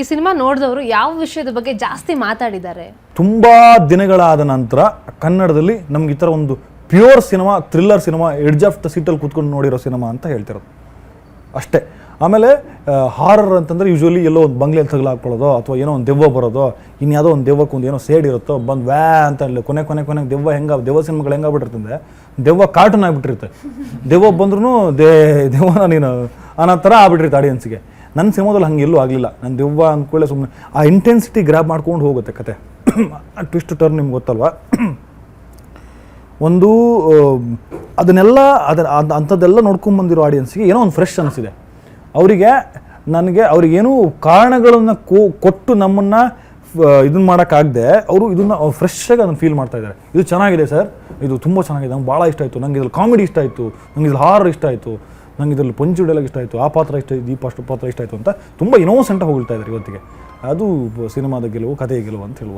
ಈ ಸಿನಿಮಾ ನೋಡಿದವರು ಯಾವ ವಿಷಯದ ಬಗ್ಗೆ ಜಾಸ್ತಿ ಮಾತಾಡಿದ್ದಾರೆ? ತುಂಬ ದಿನಗಳಾದ ನಂತರ ಕನ್ನಡದಲ್ಲಿ ನಮ್ಗೆ ಈ ಥರ ಒಂದು pure cinema, thriller cinema, edge of the ಸೀಟಲ್ಲಿ ಕೂತ್ಕೊಂಡು ನೋಡಿರೋ ಸಿನಿಮಾ ಅಂತ ಹೇಳ್ತಿರೋದು. ಅಷ್ಟೇ. ಆಮೇಲೆ ಹಾರರ್ ಅಂತಂದ್ರೆ ಯೂಶ್ವಲಿ ಎಲ್ಲೋ ಒಂದು ಬಂಗ್ಲೆಯಲ್ಲಿ ತಗಲಾಕೊಳ್ಳೋದು ಅಥವಾ ಏನೋ ಒಂದು ದೆವ್ವ ಬರೋದು ಇನ್ಯಾವುದೋ ಒಂದು ದೆವ್ವಕ್ಕೆ ಒಂದು ಏನೋ ಸೇಡ್ ಇರುತ್ತೋ, ಬಂದು ವ್ಯಾ ಅಂತ ಹೇಳಿ ಕೊನೆ ಕೊನೆ ಕೊನೆಗೆ ದೆವ್ವ ಹೆಂಗ, ದೆವ್ವ ಸಿನಿಮಾಗಳು ಹೆಂಗಾಗ್ಬಿಟ್ಟಿರ್ತಂದ್ರೆ ದೆವ್ವ ಕಾರ್ಟೂನ್ ಆಗಿಬಿಟ್ಟಿರುತ್ತೆ. ದೆವ್ವ ಬಂದ್ರೂ ದೇ, ದೆವ್ವನ ನೀನು ಅನ್ನೋ ಥರ ಆಗ್ಬಿಟ್ಟಿರುತ್ತೆ ಆಡಿಯನ್ಸ್ಗೆ ನನ್ನ ಸಿನಿಮಾದಲ್ಲಿ ಹಂಗೆ ಎಲ್ಲೂ ಆಗಲಿಲ್ಲ. ನನ್ನ ದೆವ್ವ ಅಂದ್ಕೊಳ್ಳೆ ಸುಮ್ಮನೆ ಆ ಇಂಟೆನ್ಸಿಟಿ ಗ್ರ್ಯಾಬ್ ಮಾಡ್ಕೊಂಡು ಹೋಗುತ್ತೆ ಕತೆ. ಟ್ವಿಸ್ಟ್ ಟರ್ನ್ ನಿಮ್ಗೆ ಗೊತ್ತಲ್ವಾ? ಒಂದು ಅದನ್ನೆಲ್ಲ ಅದನ್ನ ಅದು, ಅಂಥದ್ದೆಲ್ಲ ನೋಡ್ಕೊಂಬಂದಿರೋ ಆಡಿಯನ್ಸ್ಗೆ ಏನೋ ಒಂದು ಫ್ರೆಶ್ ಅನಿಸಿದೆ. ಅವರಿಗೆ, ನನಗೆ ಅವ್ರಿಗೇನು ಕಾರಣಗಳನ್ನು ಕೋ, ಕೊಟ್ಟು ನಮ್ಮನ್ನು ಇದನ್ನ ಮಾಡೋಕ್ಕಾಗದೆ, ಅವರು ಇದನ್ನ ಫ್ರೆಶ್ಶಾಗಿ ಅದನ್ನು ಫೀಲ್ ಮಾಡ್ತಾ ಇದ್ದಾರೆ. ಇದು ಚೆನ್ನಾಗಿದೆ ಸರ್. ಇದು ತುಂಬ ಚೆನ್ನಾಗಿದೆ. ನಂಗೆ ಭಾಳ ಇಷ್ಟ ಆಯಿತು. ನಂಗೆ ಇದ್ರಲ್ಲಿ ಕಾಮಿಡಿ ಇಷ್ಟ ಆಯಿತು. ನಂಗೆ ಇದ್ರಲ್ಲಿ ಹಾರರ್ ಇಷ್ಟ ಆಯಿತು. ನಂಗೆ ಇದರಲ್ಲಿ ಪಂಚು ಡೈಲಾಗ್ ಇಷ್ಟ ಆಯಿತು. ಆ ಪಾತ್ರ ಇಷ್ಟ ಆಯಿತು, ಈ ಪಾತ್ರ ಪಾತ್ರ ಇಷ್ಟ ಆಯಿತು ಅಂತ ತುಂಬ ಇನ್ನೋಸೆಂಟಾಗಿ ಹೋಗ್ತಾ ಇದ್ದಾರೆ ಇವತ್ತಿಗೆ. ಅದು ಸಿನಿಮಾದ ಗೆಲುವು ಕಥೆಯ ಗೆಲುವು ಅಂತ ಹೇಳ್ಬೋದು.